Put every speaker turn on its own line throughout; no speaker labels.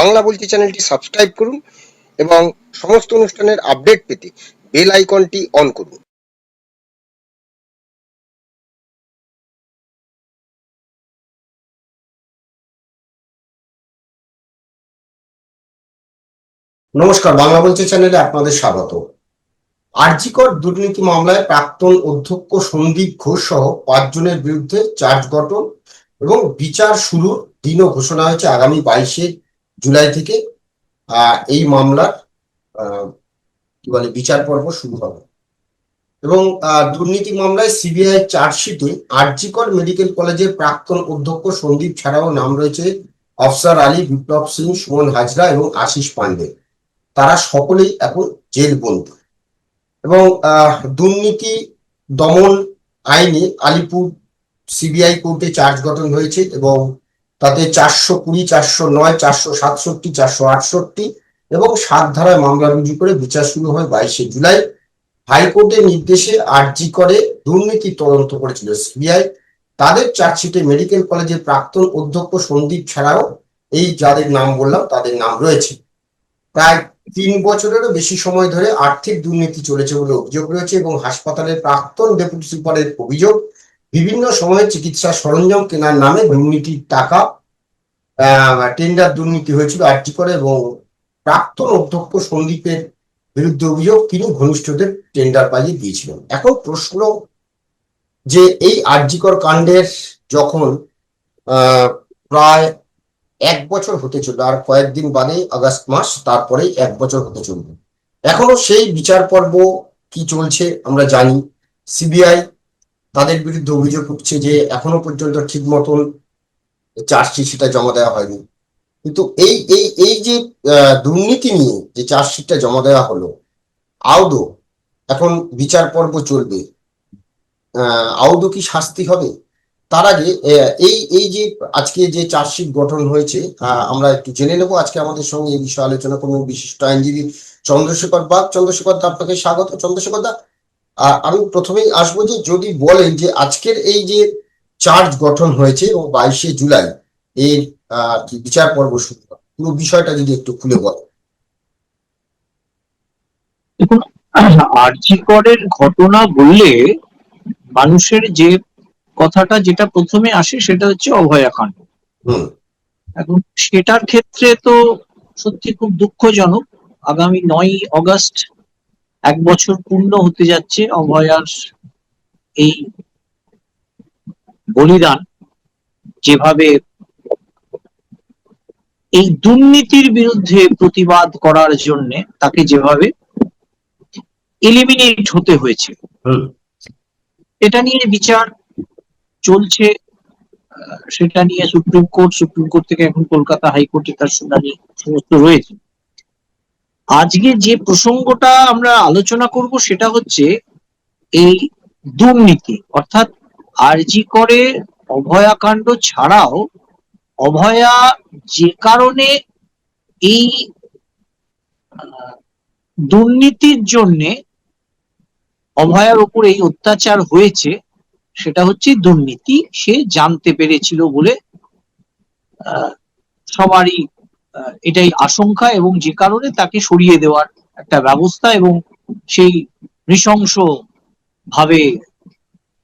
বাংলা বলছি চ্যানেলটি সাবস্ক্রাইব করুন এবং সমস্ত অনুষ্ঠানের আপডেট পেতে বেল আইকনটি অন করুন। নমস্কার, বাংলা বলছি চ্যানেলে আপনাদের স্বাগত। আরজিকর দুর্নীতি মামলায় প্রাক্তন অধ্যক্ষ সন্দীপ ঘোষ সহ পাঁচজনের বিরুদ্ধে চার্জ গঠন এবং বিচার শুরুর দিনও ঘোষণা হয়েছে আগামী বাইশে জুলাই থেকে এই মামলার কি বলে, বিচার পর্ব শুরু হবে। এবং দুর্নীতি মামলায় সিবিআই চার্জশিটে আরজিকর মেডিকেল কলেজের প্রাক্তন অধ্যক্ষ সন্দীপ ছাড়াও নাম রয়েছে অফসার আলী, বিপ্লব সিং, সুমন হাজরা এবং আশিস পান্ডে। তারা সকলেই এখন জেল জেলবন্দী। এবং দুর্নীতি দমন আইনে আলিপুর সিবিআই কোর্টে চার্জ গঠন হয়েছে এবং তাতে চারশো কুড়ি, চারশো নয়, চারশো সাতষট্টি, চারশো আটষট্টি এবং সাত ধারায় মামলা রুজু করে বিচার শুরু হয় বাইশে জুলাই। হাইকোর্টের নির্দেশে আরজি করে দুর্নীতি তদন্ত করেছিল সিবিআই। তাদের চার্জশিটে মেডিকেল কলেজের প্রাক্তন অধ্যক্ষ সন্দীপ ছাড়াও এই যাদের নাম বললাম তাদের নাম রয়েছে। প্রায় তিন বছরেরও বেশি সময় ধরে আর্থিক দুর্নীতি চলেছে বলে অভিযোগ রয়েছে এবং হাসপাতালের প্রাক্তন ডেপুটি সুপারের অভিযোগ বিভিন্ন সময়ে চিকিৎসা সরঞ্জাম কেনার নামে দুর্নীতির টাকা টেন্ডার দুর্নীতি হয়েছিল আর্জি করে এবং প্রাক্তন অধ্যক্ষ সন্দীপের বিরুদ্ধে অভিযোগ তিনি ঘনিষ্ঠদের টেন্ডার পাইয়ে দিয়েছিলেন। এখন প্রশ্ন যে এই আর্জিকর কাণ্ডের যখন প্রায় এক বছর হতে চলবে আর কয়েকদিন বাদে আগস্ট মাস তারপরে এক বছর হতে চলবে এখনও সেই বিচার পর্ব কি চলছে আমরা জানি। সিবিআই তাদের বিরুদ্ধে অভিযোগ উঠছে যে এখনও পর্যন্ত ঠিক মতন চার্জশিট সেটা জমা দেওয়া হয়নি। কিন্তু এই এই এই যে দুর্নীতি নিয়ে যে চার্জশিটটা জমা দেওয়া হলো, আউদো, এখন বিচার পর্ব চলবে। আউদো কি শাস্তি হবে? তার আগে এই এই যে আজকে যে চার্জশিট গঠন হয়েছে আমরা একটু জেনে নেব। আজকে আমাদের সঙ্গে এই বিষয়ে আলোচনা করবেন বিশিষ্ট আইনজীবী চন্দ্রশেখর বাগ চন্দ্রশেখর দা, আপনাকে স্বাগত। চন্দ্রশেখর দা আমি প্রথমেই আসব যে যদি বলেন যে আজকের এই যে চার্জ গঠন হয়েছে এবং বাইশে জুলাই এর বিচার পর্ব শুরু। পুরো বিষয়টা যদি একটু খুলে বলেন
দেখুন আরজি করের ঘটনা বললে মানুষের যে কথাটা যেটা প্রথমে আসে সেটা হচ্ছে অভয়াকাণ্ড এখন সেটার ক্ষেত্রে তো সত্যি খুব দুঃখজনক। আগামী নয় অগস্ট এক বছর পূর্ণ হতে যাচ্ছে অভয়ার এই বলিদান যেভাবে এই দুর্নীতির বিরুদ্ধে প্রতিবাদ করার জন্য তাকে যেভাবে এলিমিনেট হতে হয়েছে। এটা নিয়ে বিচার চলছে সেটা নিয়ে সুপ্রিম কোর্ট সুপ্রিম কোর্ট থেকে এখন কলকাতা হাইকোর্টে তার শুনানি সমস্ত রয়েছে। আজকে যে প্রসঙ্গটা আমরা আলোচনা করব সেটা হচ্ছে এই দুর্নীতি। অর্থাৎ আরজি করে অভয়াকাণ্ড ছাড়াও অভয়া যে কারণে এই দুর্নীতির জন্যে অভয়ার উপর এই অত্যাচার হয়েছে, সেটা হচ্ছে দুর্নীতি সে জানতে পেরেছিল বলে সবারই এটাই আশঙ্কা এবং যে কারণে তাকে সরিয়ে দেওয়ার একটা ব্যবস্থা এবং সেই নৃশংস ভাবে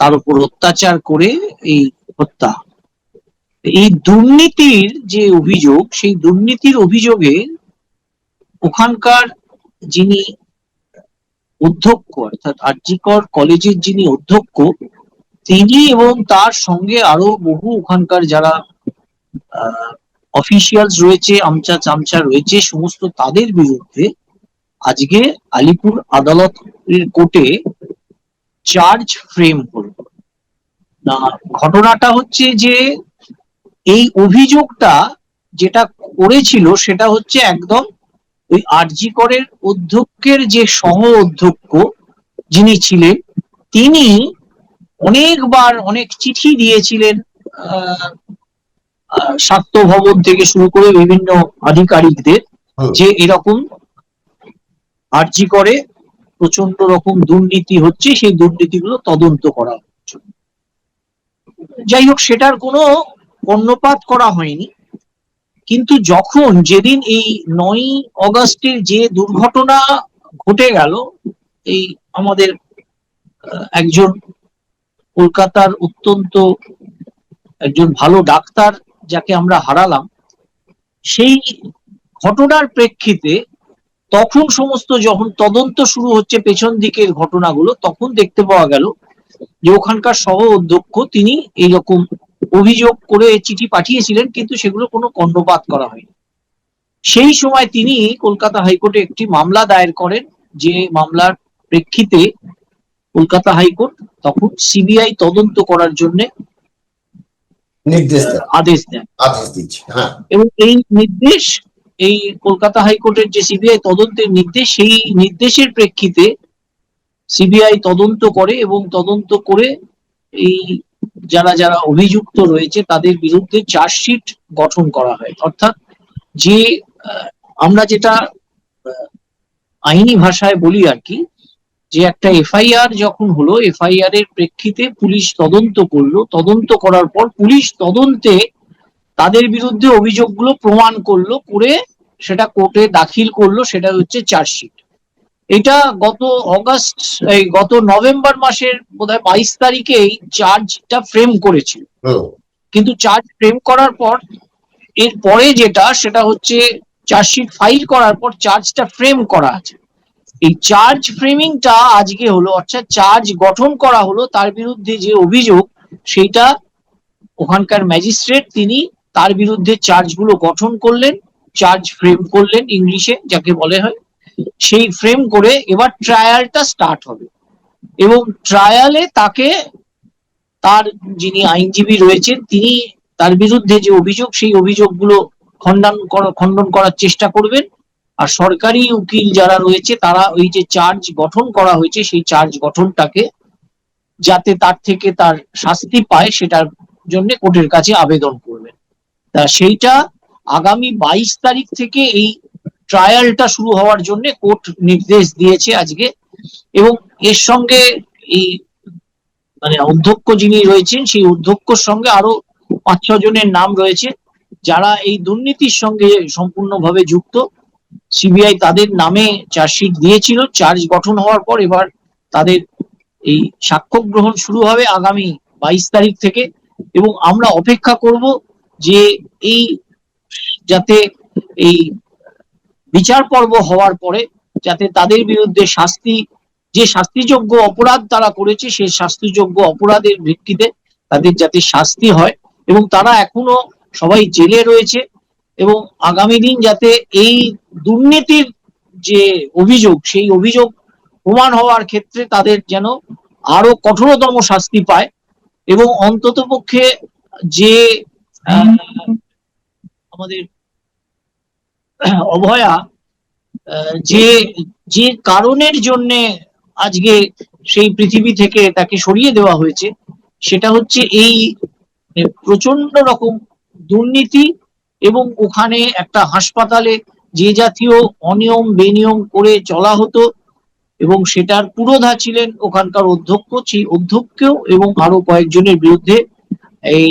তার উপর অত্যাচার করে এই হত্যা। এই দুর্নীতির যে অভিযোগ, সেই দুর্নীতির অভিযোগে ওখানকার যিনি অধ্যক্ষ, অর্থাৎ আরজিকর কলেজের যিনি অধ্যক্ষ, তিনি এবং তার সঙ্গে আরও বহু ওখানকার যারা অফিসিয়ালস রয়েছে, আমচা চামচা রয়েছে, সমস্ত তাদের বিরুদ্ধে আজকে আলিপুর আদালতের কোর্টে চার্জ ফ্রেম হল। না, ঘটনাটা হচ্ছে যে এই অভিযোগটা যেটা করেছিল সেটা হচ্ছে একদম ওই আরজি করের অধ্যক্ষের যে সহ অধ্যক্ষ যিনি ছিলেন, তিনি অনেকবার অনেক চিঠি দিয়েছিলেন স্বাস্থ্য ভবন থেকে শুরু করে বিভিন্ন আধিকারিকদের যে এরকম আরজি করে প্রচণ্ড রকম দুর্নীতি হচ্ছে সেই দুর্নীতিগুলো তদন্ত করা হচ্ছে যাই হোক সেটার কোনো কর্ণপাত করা হয়নি। কিন্তু যখন যেদিন এই নয় অগাস্টের যে দুর্ঘটনা ঘটে গেল এই আমাদের একজন কলকাতার অত্যন্ত একজন ভালো ডাক্তার যাকে আমরা হারালাম, সেই ঘটনার প্রেক্ষিতে তখন সমস্ত যখন তদন্ত শুরু হচ্ছে পেছন দিকের ঘটনাগুলো, তখন দেখতে পাওয়া গেল যে ওখানকার সহ অধ্যক্ষ তিনি এইরকম অভিযোগ করে চিঠি পাঠিয়েছিলেন, কিন্তু সেগুলো কোনো কর্ণপাত করা হয়নি। সেই সময় তিনি কলকাতা হাইকোর্টে একটি মামলা দায়ের করেন, যে মামলার প্রেক্ষিতে কলকাতা হাইকোর্ট তখন সিবিআই তদন্ত করার জন্য
নির্দেশ দেন
আদেশ দেন
আদেশ দিচ্ছে হ্যাঁ।
এবং এই নির্দেশ এই কলকাতা হাইকোর্টের যে সিবিআই তদন্তের নির্দেশ সেই নির্দেশের প্রেক্ষিতে সিবিআই তদন্ত করে এবং তদন্ত করে এই যারা যারা অভিযুক্ত রয়েছে তাদের বিরুদ্ধে চার্জশিট গঠন করা হয়। অর্থাৎ যে আমরা যেটা আইনি ভাষায় বলি আর কি যে একটা এফআইআর যখন হলো এফআইআর এর প্রেক্ষিতে পুলিশ তদন্ত করল। তদন্ত করার পর পুলিশ তদন্তে তাদের বিরুদ্ধে অভিযোগগুলো প্রমাণ করল করে সেটা কোর্টে দাখিল করল সেটা হচ্ছে চার্জশিট। এটা গত অগাস্ট এই গত নভেম্বর মাসের বোধহয় বাইশ তারিখে এই চার্জটা ফ্রেম করেছিল। কিন্তু চার্জ ফ্রেম করার পর এর পরে যেটা সেটা হচ্ছে চার্জশিট ফাইল করার পর চার্জটা ফ্রেম করা আছে। এই চার্জ ফ্রেমিংটা আজকে হলো, অর্থাৎ চার্জ গঠন করা হলো, তার বিরুদ্ধে যে অভিযোগ সেইটা ওখানকার ম্যাজিস্ট্রেট তিনি তার বিরুদ্ধে চার্জগুলো গঠন করলেন চার্জ ফ্রেম করলেন ইংলিশে, যাকে বলে হয়, সেই ফ্রেম করে এবার ট্রায়ালটা স্টার্ট হবে। এবং ট্রায়ালে তাকে তার যিনি আইনজীবী রয়েছেন, তিনি তার বিরুদ্ধে যে অভিযোগ, সেই অভিযোগগুলো খণ্ডন খণ্ডন করার চেষ্টা করবেন। আর সরকারি উকিল যারা রয়েছে, তারা ওই যে চার্জ গঠন করা হয়েছে, সেই চার্জ গঠনটাকে যাতে তার থেকে তার শাস্তি পায়, সেটার জন্য কোর্টের কাছে আবেদন করবেন। তা সেইটা আগামী বাইশ তারিখ থেকে এই ট্রায়ালটা শুরু হওয়ার জন্য কোর্ট নির্দেশ দিয়েছে আজকে। এবং এর সঙ্গে এই মানে অধ্যক্ষ যিনি রয়েছেন, সেই অধ্যক্ষর সঙ্গে আরও পাঁচ ছ জনের নাম রয়েছে, যারা এই দুর্নীতির সঙ্গে সম্পূর্ণভাবে যুক্ত। সিবিআই তাদের নামে চার্জশিট দিয়েছিল। চার্জ গঠন হওয়ার পর এবার তাদের এই সাক্ষ্য গ্রহণ শুরু হবে আগামী বাইশ তারিখ থেকে এবং আমরা অপেক্ষা করব যে এই যাতে এই বিচার পর্ব হওয়ার পরে যাতে তাদের বিরুদ্ধে শাস্তি, যে শাস্তিযোগ্য অপরাধ তারা করেছে সেই শাস্তিযোগ্য অপরাধের ভিত্তিতে তাদের যাতে শাস্তি হয় এবং তারা এখনও সবাই জেলে রয়েছে। এবং আগামী দিন যাতে এই দুর্নীতির যে অভিযোগ সেই অভিযোগ প্রমাণ হওয়ার ক্ষেত্রে তাদের যেন আরও কঠোরতম শাস্তি পায় এবং অন্ততপক্ষে যে আহ, আমাদের অভয়া যে যে কারণের জন্যে আজকে সেই পৃথিবী থেকে তাকে সরিয়ে দেওয়া হয়েছে সেটা হচ্ছে এই প্রচণ্ড রকম দুর্নীতি এবং ওখানে একটা হাসপাতালে যে জাতীয় অনিয়ম বেনিয়ম করে চলা হতো এবং সেটার পুরোধা ছিলেন ওখানকার অধ্যক্ষ সেই অধ্যক্ষ এবং আরও কয়েকজনের বিরুদ্ধে এই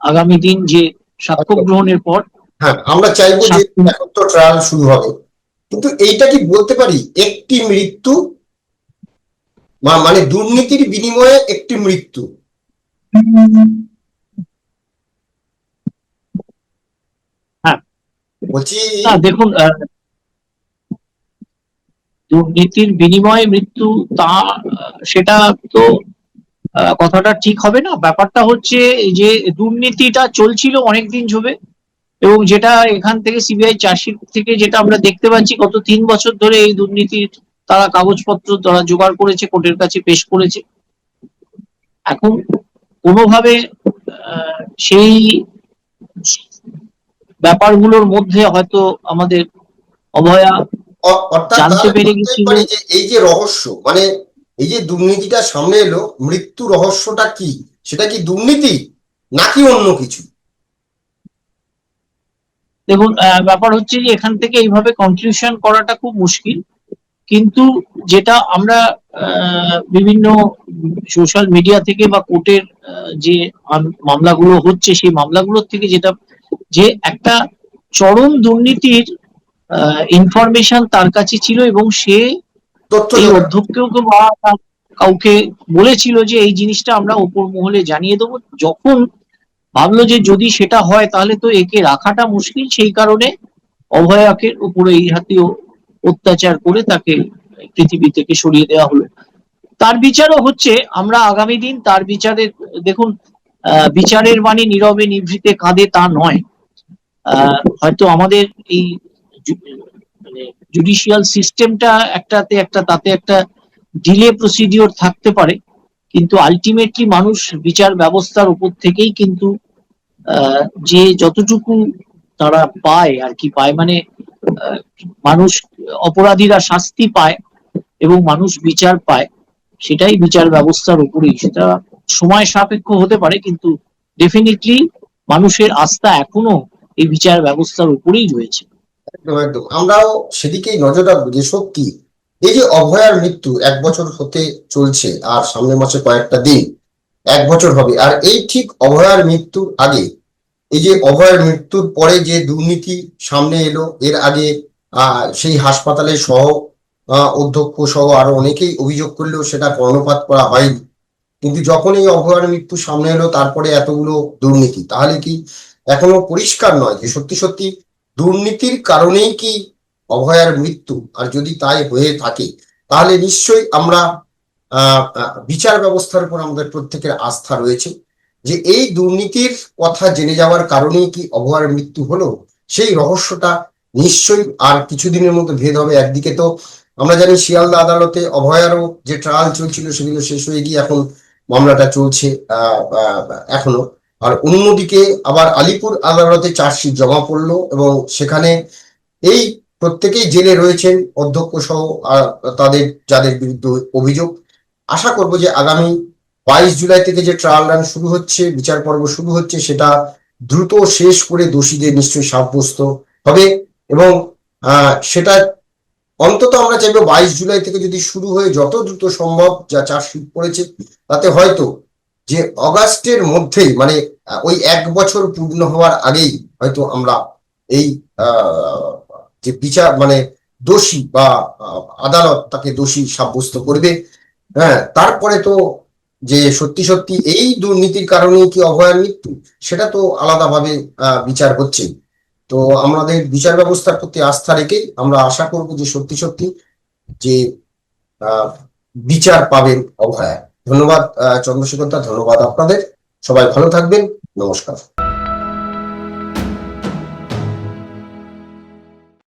আগামী দিন যে সাক্ষ্য গ্রহণের পর
হ্যাঁ আমরা চাইব যে এখন তো ট্রায়াল শুরু হবে। কিন্তু এইটা কি বলতে পারি? একটি মৃত্যু মানে দুর্নীতির বিনিময়ে একটি মৃত্যু
হ্যাঁ।
বলছি
দেখুন দুর্নীতির বিনিময়ে মৃত্যু তা, সেটা তো কথাটা ঠিক হবে না। ব্যাপারটা হচ্ছে যে দুর্নীতিটা চলছিল অনেকদিন ধরে এবং যেটা এখান থেকে সিবিআই চাষির থেকে যেটা আমরা দেখতে পাচ্ছি, গত তিন বছর ধরে এই দুর্নীতির তারা কাগজপত্র তারা জোগাড় করেছে, কোর্টের কাছে পেশ করেছে। এখন কোনোভাবে সেই ব্যাপারগুলোর মধ্যে হয়তো আমাদের অভয়া জানতে পেরে গেছিল-
এই যে রহস্য মানে এই যে দুর্নীতিটা সামনে এলো মৃত্যু রহস্যটা কি? সেটা কি দুর্নীতি নাকি অন্য কিছু?
দেখুন ব্যাপার হচ্ছে যে এখান থেকে এইভাবে কনক্লুশন করাটা খুব মুশকিল। কিন্তু যেটা আমরা আহ, বিভিন্ন সোশ্যাল মিডিয়া থেকে বা কোর্টের যে মামলাগুলো হচ্ছে সেই মামলাগুলোর থেকে যেটা যে একটা চরম দুর্নীতির ইনফরমেশন তার কাছে ছিল এবং সে এই অধ্যক্ষকে বা কাউকে বলেছিল যে এই জিনিসটা আমরা ওপর মহলে জানিয়ে দেবো। যখন ভাবলো যে যদি সেটা হয় তাহলে তো একে রাখাটা মুশকিল সেই কারণে অভয়াকের উপরে এই হাতীয় অত্যাচার করে তাকে পৃথিবী থেকে সরিয়ে দেওয়া হলো। তার বিচারও হচ্ছে আমরা আগামী দিন তার বিচারের দেখুন আহ, বিচারের মানে নীরবে নিভৃতে কাঁদে তা নয়। হয়তো আমাদের এই মানে জুডিশিয়াল সিস্টেমটা একটাতে একটা, তাতে একটা ডিলে প্রসিডিওর থাকতে পারে, কিন্তু আলটিমেটলি মানুষ বিচার ব্যবস্থার উপর থেকেই কিন্তু যে যতটুকু তারা পায় আর কি পায় মানে মানুষ অপরাধীরা শাস্তি পায় এবং মানুষ বিচার পায়, সেটাই বিচার ব্যবস্থার উপরেই। সেটা সময় সাপেক্ষ হতে পারে, কিন্তু ডেফিনেটলি মানুষের আস্থা এখনও এই বিচার ব্যবস্থার উপরেই রয়েছে।
আমরাও সেদিকেই নজর রাখব যে সত্যি এই যে অভয়ার মৃত্যু এক বছর হতে চলছে আর সামনের মাসে কয়েকটা দিন, এক বছর হবে। আর এই ঠিক অভয়ার মৃত্যুর আগে, এই যে অভয়ার মৃত্যুর পরে যে দুর্নীতি সামনে এলো, এর আগে সেই হাসপাতালে সহ অধ্যক্ষ সহ আরও অনেকেই অভিযোগ করলেও সেটা কর্ণপাত করা হয়নি। কিন্তু যখন এই অভয়ার মৃত্যু সামনে এলো, তারপরে এতগুলো দুর্নীতি, তাহলে কি এখনও পরিষ্কার নয় যে সত্যি সত্যি দুর্নীতির কারণেই কি অভয়ার মৃত্যু। আর যদি তাই হয়ে থাকে, তাহলে নিশ্চয়ই আমরা বিচার ব্যবস্থার উপর আমাদের প্রত্যেকের আস্থা রয়েছে যে এই দুর্নীতির কথা জেনে যাওয়ার কারণেই কি অভয়ার মৃত্যু হলো, সেই রহস্যটা নিশ্চয়ই আর কিছুদিনের মধ্যে ভেদ হবে। একদিকে তো আমরা জানি শিয়ালদা আদালতে অভয়ারও যে ট্রায়াল চলছিল, সেগুলো শেষ হয়ে গিয়ে এখন মামলাটা চলছে এখনও। আর অন্যদিকে আবার আলিপুর আদালতে চার্জশিট জমা পড়ল এবং সেখানে এই প্রত্যেকেই জেলে রয়েছেন অধ্যক্ষ সহ তাদের, যাদের বিরুদ্ধে অভিযোগ। আশা করব যে আগামী বাইশ জুলাই থেকে যে ট্রায়াল রান শুরু হচ্ছে, বিচার পর্ব শুরু হচ্ছে, সেটা দ্রুত শেষ করে দোষীদের নিশ্চয়ই সাব্যস্ত হবে এবং সেটা অন্তত আমরা চাইব বাইশ জুলাই থেকে যদি শুরু হয়ে যত দ্রুত সম্ভব যা চার্জশিট পড়েছে, তাতে হয়তো যে অগাস্টের মধ্যেই মানে ওই এক বছর পূর্ণ হওয়ার আগেই হয়তো আমরা এই যে বিচার মানে দোষী বা আদালত তাকে দোষী সাব্যস্ত করবে। হ্যাঁ তারপরে তো যে সত্যি সত্যি এই দুর্নীতির কারণেই কি অভয়ার মৃত্যু, সেটা তো আলাদাভাবে বিচার হচ্ছে। তো আমাদের বিচার ব্যবস্থার প্রতি আস্থা রেখেই আমরা আশা করব যে সত্যি সত্যি যে বিচার পাবেন অভয়া। ধন্যবাদ চন্দ্রশেখর দা ধন্যবাদ আপনাদের। সবাই ভালো থাকবেন নমস্কার।